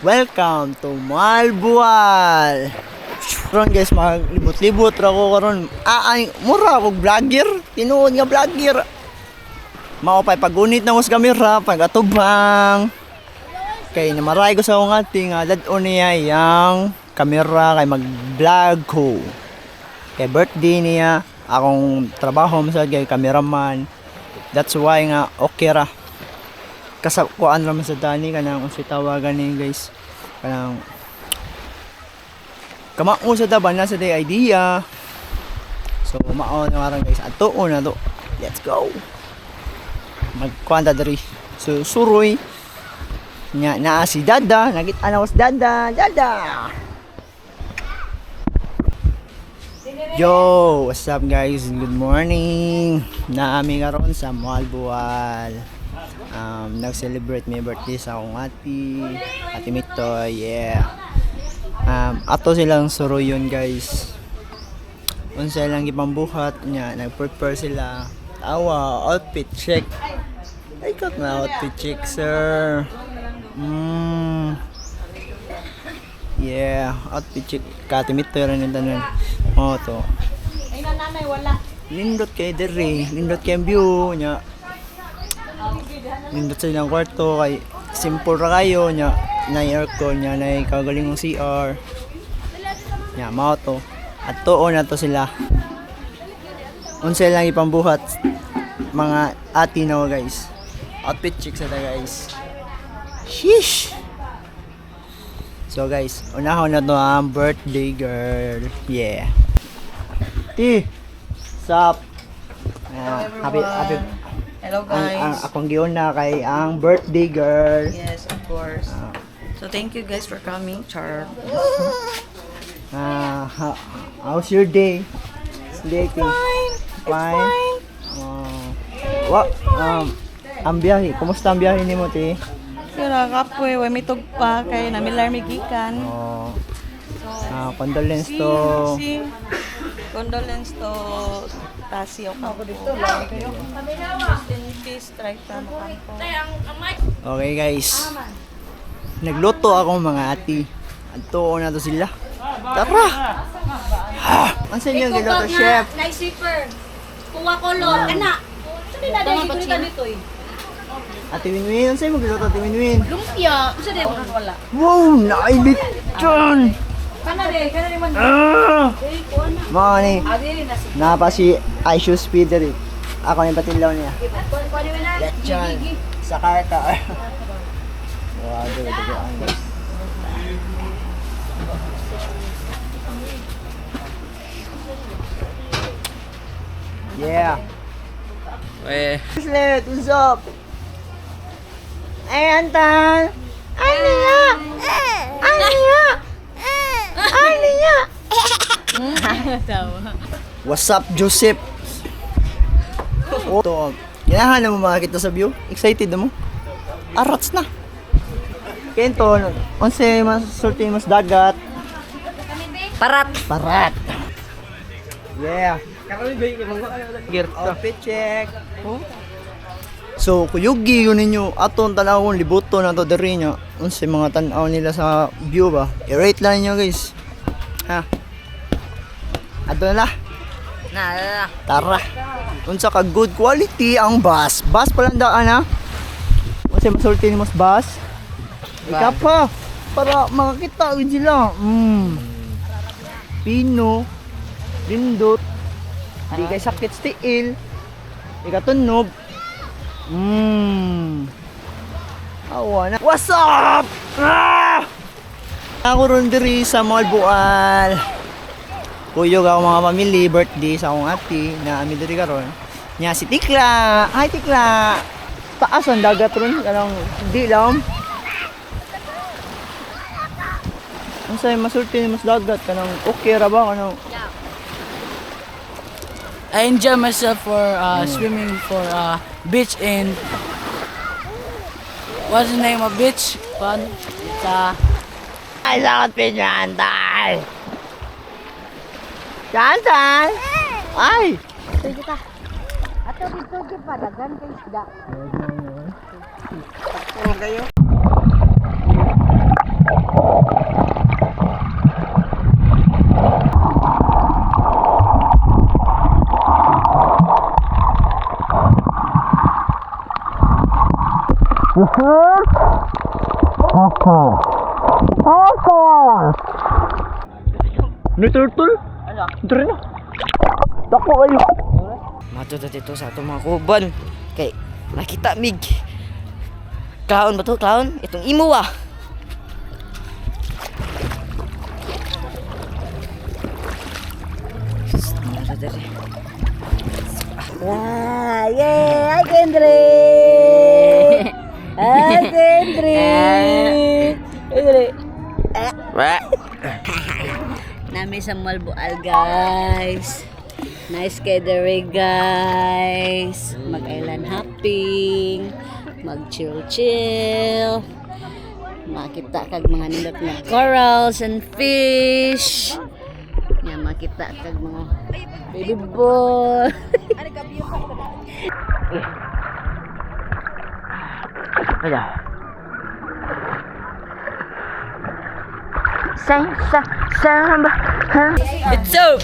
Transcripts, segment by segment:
Welcome to Malbual. Karon guys, maglibot-libot ra ko karon. Ah, ay, mura ako vlogger. Tinuod nga vlogger. Mao pay pagunit na us kamera pag atubang. Kay namaray ko sa akong ating uh, dad-on niya yang kamera kay mag-vlog ko. Kay birthday niya, akong trabaho masad kay cameraman. That's why nga okay ra kasakuan naman sa dani kanang unsa tawagan ni guys. Kanang kamao sa taban na sa day idea. So mao na karon guys ato na to. Let's go. Magkwanta diri. So suroy. Nya naa si dada. Nagit ana was dada. Dada! Yo, what's up guys? Good morning. Naami karon sa Malbual um, nag-celebrate my birthday sa akong ati ati Mitoy yeah. Um, ato silang suruyon guys. Unsa lang ipambuhat niya nag-prepare sila. Awa outfit check. Ay kat na outfit check sir. Mm. yeah outfit check. Kati Mitoy rin yung tanan oh to. Ay, nanay, wala. lindot kay dere lindot kay view nya nindot sa ilang kwarto kay simple ra kayo nya na aircon nya na kagaling ng CR nya mao to. At tuon na to sila. Unsa lang ipambuhat mga ati na guys. Outfit chicks na guys. Sheesh! So guys unahon na to ang birthday girl. Yeah. Ti sup. Ah, happy happy Hello, ang, ang guys. akong giuna kay ang birthday girl. Yes, of course. Ah, So, thank you guys for coming, Char. ah, how, how's your day? Day Fine. It's Fine. Oh. wa, um, ang biyahe, kumusta ang biyahe ni mo, ti? Kira kapoy, way may tugpa kay namilar may gikan. Oh. Ah, condolence Si, to. si, condolence to Tasi o Ako dito lang kayo. Rest in peace. Okay, guys. Nagluto ako mga ati. Anto na to sila. Tara! Ah, ang sa inyo giluto, chef? Nice zipper. Kuha ko lol. Ana. Saan din naday ko nito dito eh? Ate Winwin, ang sa inyo giluto, Ate Winwin? Lumpia. Saan din? Wala. Wow, naibit dyan! Ah! Mga ni, Adi rin na si. napa si Aishu Speeder eh. Ako yung patilaw niya. Lechon. Sa karta. wow, dugo, dugo. Ang guys. Yeah. Eh, Slet, what's up? Ay, Antan! Ay, niya! Ay, niya! Ay, niya! What's up, Joseph? Oh, to, na mo makakita sa view. Excited na mo? Arats na. Kento, onse mas sulti mas dagat. Parat! Parat. Yeah. Outfit check. Oh. So, kuyugi yun ninyo aton tanawon libuto na to diri nya. Unsa mga tan-aw nila sa view ba? I-rate lang niyo guys. Ha. Ato na lah. Na. Tara. Unsa ka good quality ang bus. Bus pa lang daan ha. Unsa masulti ni mas bus? Ika pa. Para makakita gid sila. Mm. Pino. Lindot. Di kay sakit sa tiil. Ikatunog. Mm. Awa na. What's up? Ah! Ako ron diri sa Malbual. Kuyog ako mga family, birthday sa akong ati na ami diri karon. Nya si Tikla. Hi Tikla. Taas ang dagat ron kanang di lang. Unsay masulti ni mas dagat kanang okay ra ba kanang I enjoy myself for uh, swimming for uh, beach in what's the name of beach? Fun. It's uh, ay, takot pinyaan tayo. Saan. Ay! Sige ka. Ato, dito, dito, padagan kay isda. Pagpuro kayo. Oh! Turtle? Ano? Ito rin na. Dako kayo. Matudot ito sa itong mga kuban. Kay, nakita mig. Clown ba to? Clown? Itong imo ah. Nara dali. Ah, yeah! Hi, Kendry! Hi, Kendry! Kendry! Nami sa Malbual, guys. Nice gathering, guys. Mag-island hopping. Mag-chill-chill. Makita kag mga nindot nga corals and fish. Nga makita kag mga baby boy. Wala. Sang sa samba. It's so.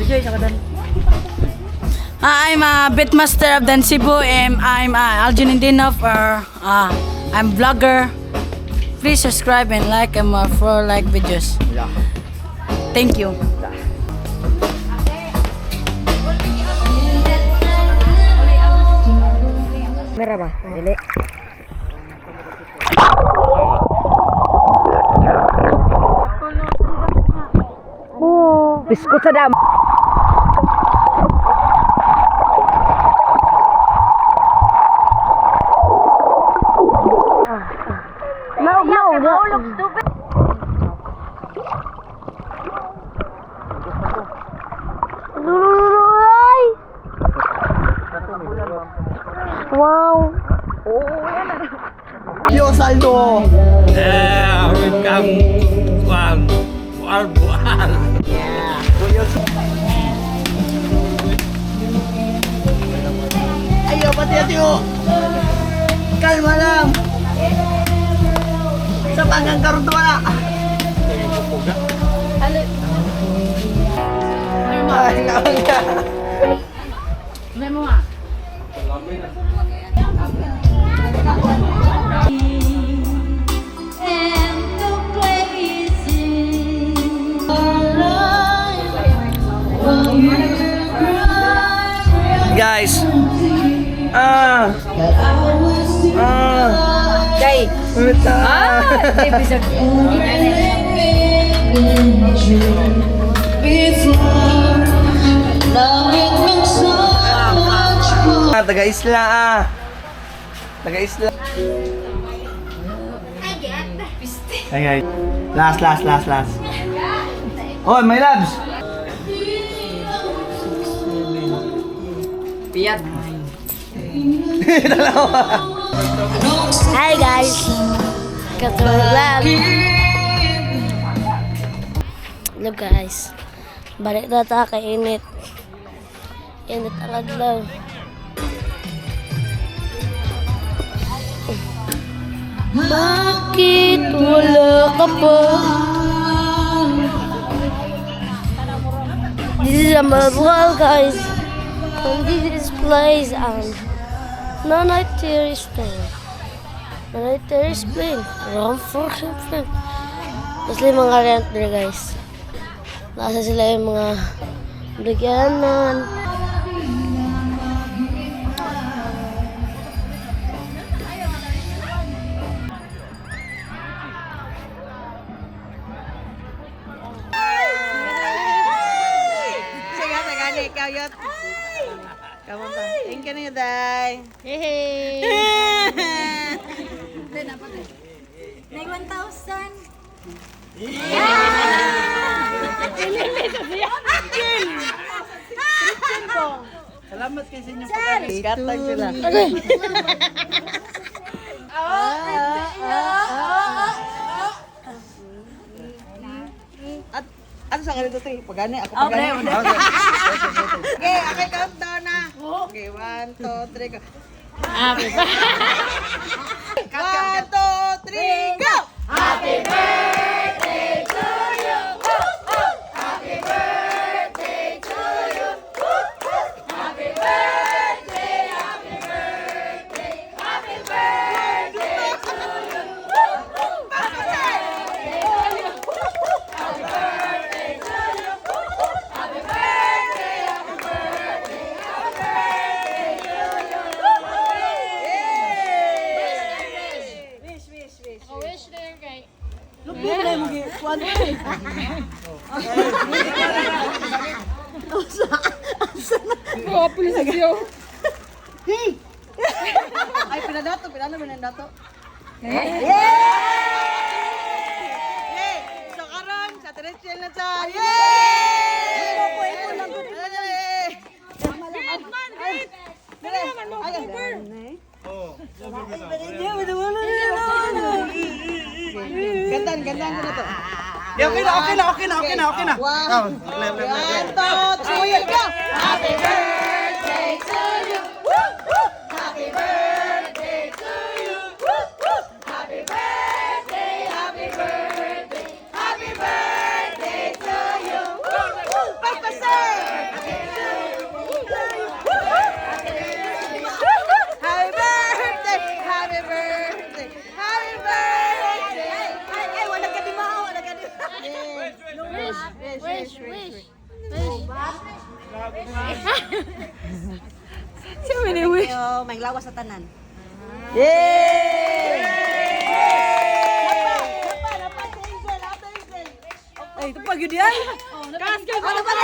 Bigay sa kadan. I'm a bitmaster of Dan Cebu and I'm uh, Aljun Indinov or uh, I'm vlogger. Please subscribe and like and more for like videos. Thank you. Mera ba? Dili. Biskut Kay. Ah. Ah, taga-isla ah. Taga-isla. Ay, ay. Last, last, last, last. Oh, my loves. Hi guys! Katulad Hello guys. Balik na ta kay init. Init ang adlaw. Bakit wala ka pa? This is a Malbual guys. And this place um Nanay Terry's plane. Nanay Terry's plane. Ram for him plane. Tapos mga rent there guys. Nasa sila yung mga bigyanan. Ikaw yun. Kamu ba? Thank you na yun, Day. Hey! May 1,000. Salamat kayo sa inyo. Katag sila. At ano sa ganito tayo? Pagani, ako pagani. Okay, okay, okay, countdown na. Okay, one, two, three, go. One, two, three, go! Gandan, gandan ko na to. Yeah, okay na, okay na, okay na, okay na, okay na. One, two, three, go! Happy birthday to you! Wish, wish, wish. Yo, may lawas sa tanan. Ay, ito pag yun yan. Kaskas mo. Ano ba na?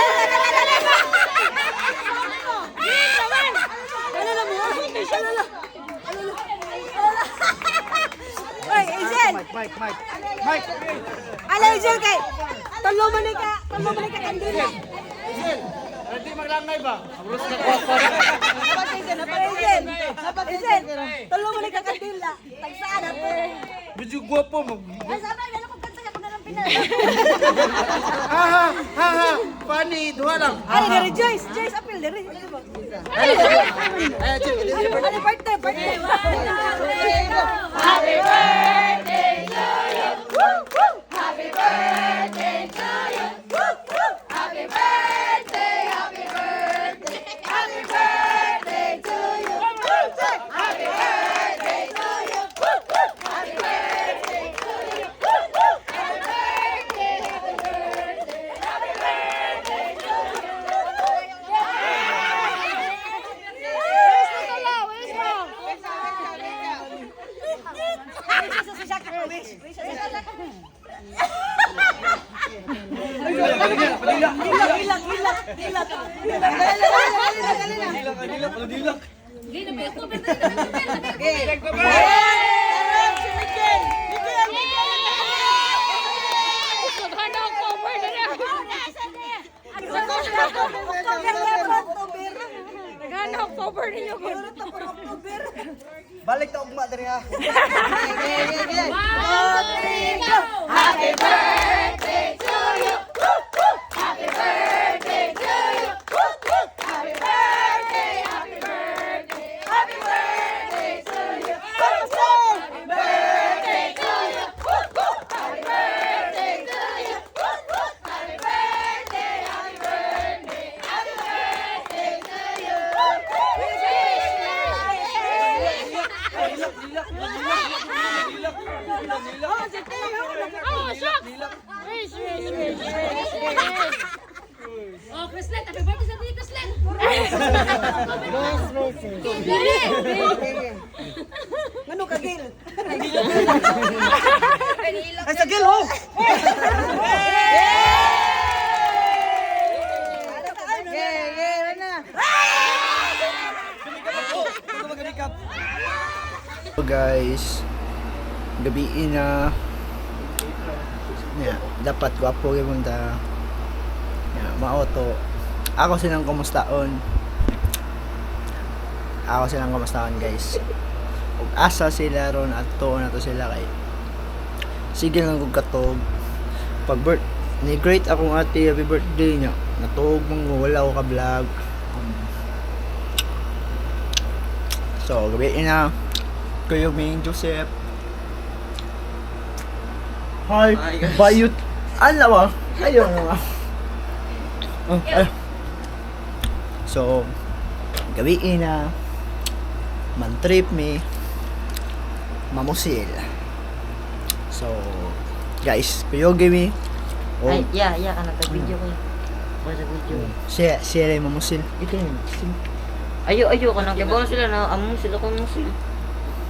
Ano na mo? Ano na? Azen! Mike, Mike, Mike. Mike. Ala, Azen kay! Talo man ka! Talo man ka kandila! Hindi maglangay ba? Dapat Azen! Dapat Azen! Dapat Azen! Talo man ka kandila! Tagsaan ako! Medyo gwapo mo. Ay, sabi, gano'n kong kansa ako na lang pinala. Ha ha, ha ha. Funny, duha lang. Ay, dari Joyce! Joyce, apil, dari. Ay, check it. Ano, birthday, birthday! Happy birthday to you. Happy birthday, happy birthday, happy birthday to you. Happy birthday to you. Happy birthday to you. Happy birthday, happy birthday, happy birthday to you. Where's wrong? Balik ta ugma diri ha. Happy birthday to you. Happy birthday to you. Happy birthday, happy birthday, happy birthday to you. Happy birthday to you. Happy birthday to you. Happy birthday, happy birthday, happy birthday to you. Oh, shock! Wish, wish, wish, wish, wish. Oh, Krislet, happy birthday sa tiyo, Krislet! Ano ka, Gil? Ay, sa gil, oh! So guys, gabi na. Yeah, dapat gwapo gyud ta. Yeah, maoto. Ako silang kumustaon. Ako silang kumustaon guys. Ug asa sila ron at tuon na to sila kay sige lang kog katog pag birth ni great akong ate happy birthday niya. Natuog mong wala ko ka vlog so gabi na. Kayo Ming Joseph. Hi, bayot ala ba? Ayo na ba? Oh, ay. so gabi na man trip me mamusil so guys kuyo me oh Ay, ya, ya, ka nagka-video ko. Para video. siya siya rin mamusil ito yun Ayo, ayo, ka nang sila na, among sila kong musil.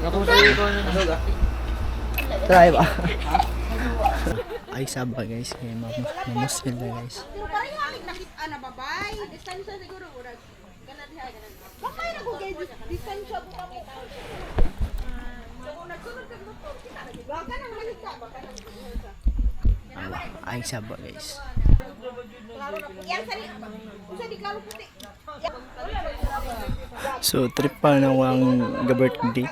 Ako sa iyo ko na. try ba ay saba guys kay mamos sila guys Pero parang halik nakita na babay. Distansya siguro urag. Ganun diha ganun. Bakay na ko kay distansya ko kami. So kung nagsunod kag motor, kita na di ba? Kanang malita ba kanang Awa, ay saba guys di so trip pa na ang birthday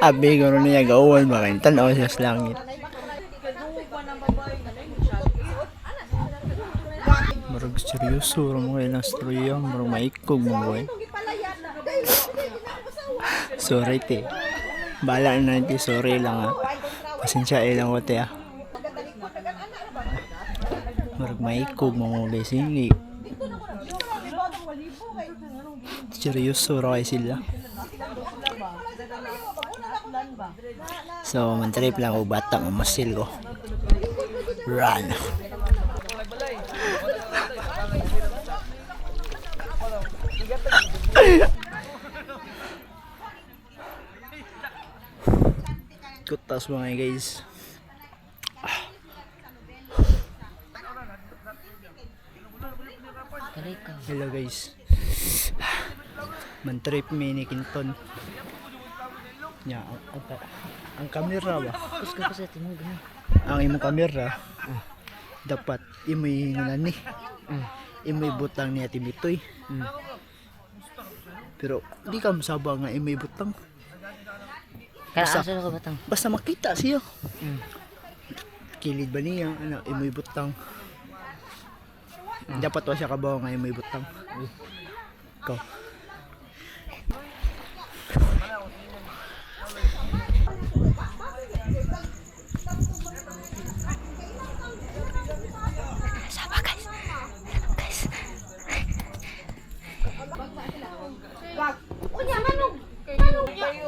abi ko niya gawon ba kayo? Tanaw siya sa langit seryoso, ram mga ilang storya, marag maikog mo boy. Sorry te. Bala na natin, sorry lang ha. Pasensya ilang ko te ah. Marag maikog mo guys, hindi. Seryoso ra kay sila. So, mantrip lang ako bata, mamasil ko. Run. Kutas mga guys. Hello guys. Mantrip mi ni Kinton. Ya, ang, ang, ang kamera ba? Ang imong kamera dapat imoy nani. Imoy butang ni Ate Mitoy. Pero di ka masaba nga imoy butang. Kaya Basta- asa ka batang? Basta makita siya. Kilid ba niya? Ano, imoy butang. Dapat wa siya kabaw nga imoy butang. Ikaw.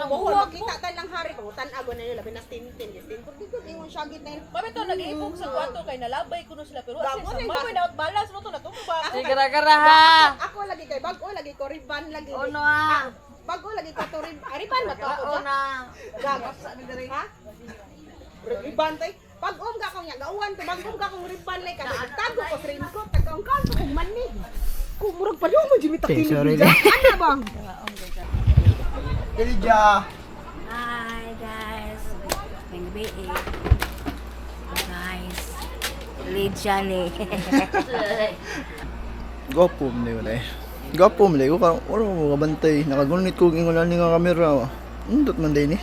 Nabuhol makita ka lang hari ko tan-ago na nila binas tintin yes tin pud gud ingon siya gid na. Mami to nag-iipog sa kwarto kay nalabay ko no sila pero na sa mga dapat balas mo to na ba? Gara-gara ha. Ako lagi kay bago lagi ko riban lagi. Ono ah. Bago lagi ko to riban. Riban ba to? ako na. Gago sa diri ha? Riban tay. Pag um ka kong yagauan to bagom ka kong riban lay ka. Tago ko sa rin ko tagang kan ko manig. Kung murag pa mo jimi Okay, takili. sorry lang. Ano bang? Elja. Hi guys. May gabi eh. Guys. Lydia ni. Mo na yun eh. Gopo mo na yun. Wala mo kabantay. Nakagunit ko yung wala nga kamera. Undot man din eh.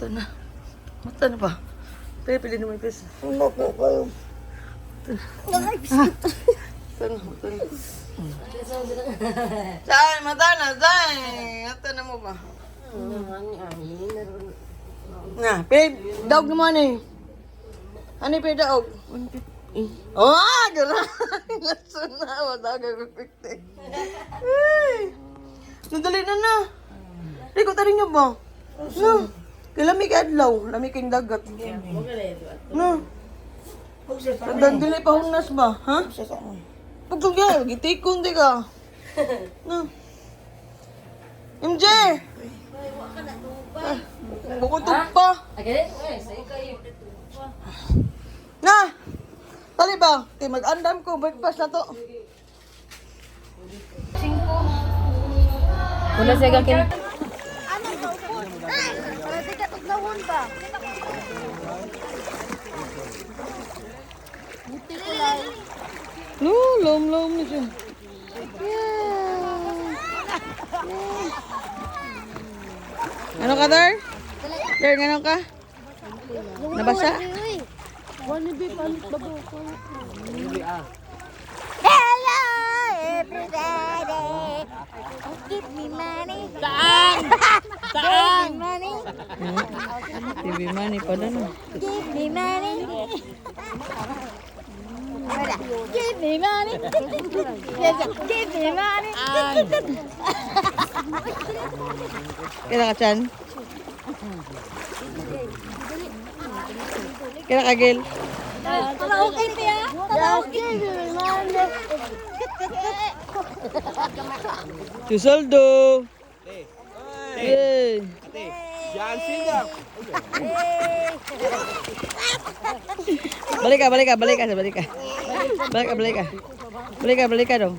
Mata na ba? Pili, pili naman yung pesa. Ano po kayo? Mata na, mata na. Saan? Mata na, saan? Mata na mo ba? Na, pili, daog naman eh. Ano yung pili daog? Oh, gano'n. Laso na. Wala ka. Ay. Nadali na na. Di ko tarin niyo ba? No. Kay lamig adlaw. Lamig kayong dagat. No. Tandang dili pa hunas ba? Ha? Pagtugya, gitikon di ka. No. MJ! Bukutog pa. Na! Tali ba? Kay mag-andam ko, breakfast na to. Wala siya gakin. No, lom-lom na siya. Ano ka, Dar? Dar, ano ka? Nabasa? Hello, everybody. Give me money. Saan? Saan? money. TV money pa na no. Give me money. Wala. Give me money. Give me money. Kailan ka, Chan? Kailan ka, Gil? Okay, Pia. Give me money. Susoldo! Hey! Balik ka, balik ka, balik ka, balik ka. Balik ka, balik ka. Balik ka, balik ka dong.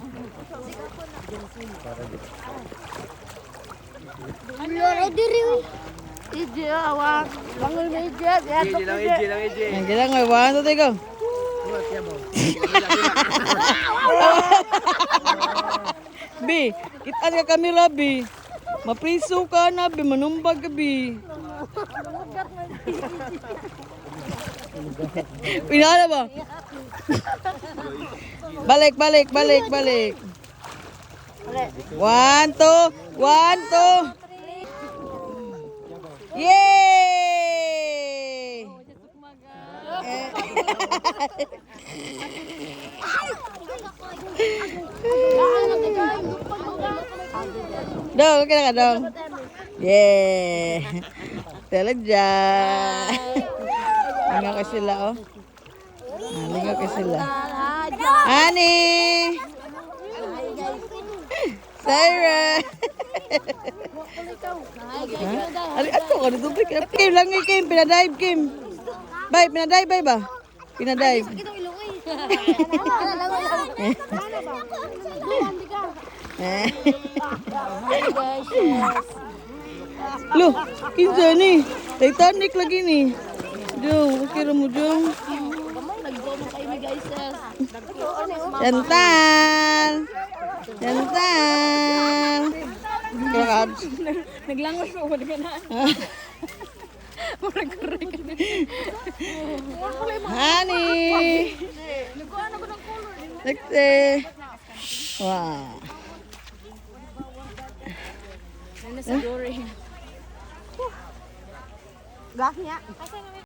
Loro diri. Ije awak. Bangun meja ya. Yang kita nggak one, two, three, go. Bi, kita ka kami labi. Mapriso ka na, Bi. Manumbag ka, Bi. Pinala ba? balik, balik, balik, balik. One, two, one, two. Yay! Dong, okay na ka, Dong. Yeah. Talaga. Lingaw ka sila, oh. Ah, lingaw ka sila. Honey! Sarah! Ali, ato ka dito, Kim? Kim, lang nga, Kim. Pinadive, Kim. Bay, pinadive, bay ba? Pinadive. Lo, kinsa ni? Titanic lagi ni. Jom, kira mo. Chantal! Chantal! Kaya Naglangos mo ko na. Honey! Next Wow. Ano sa Dory? Gak niya.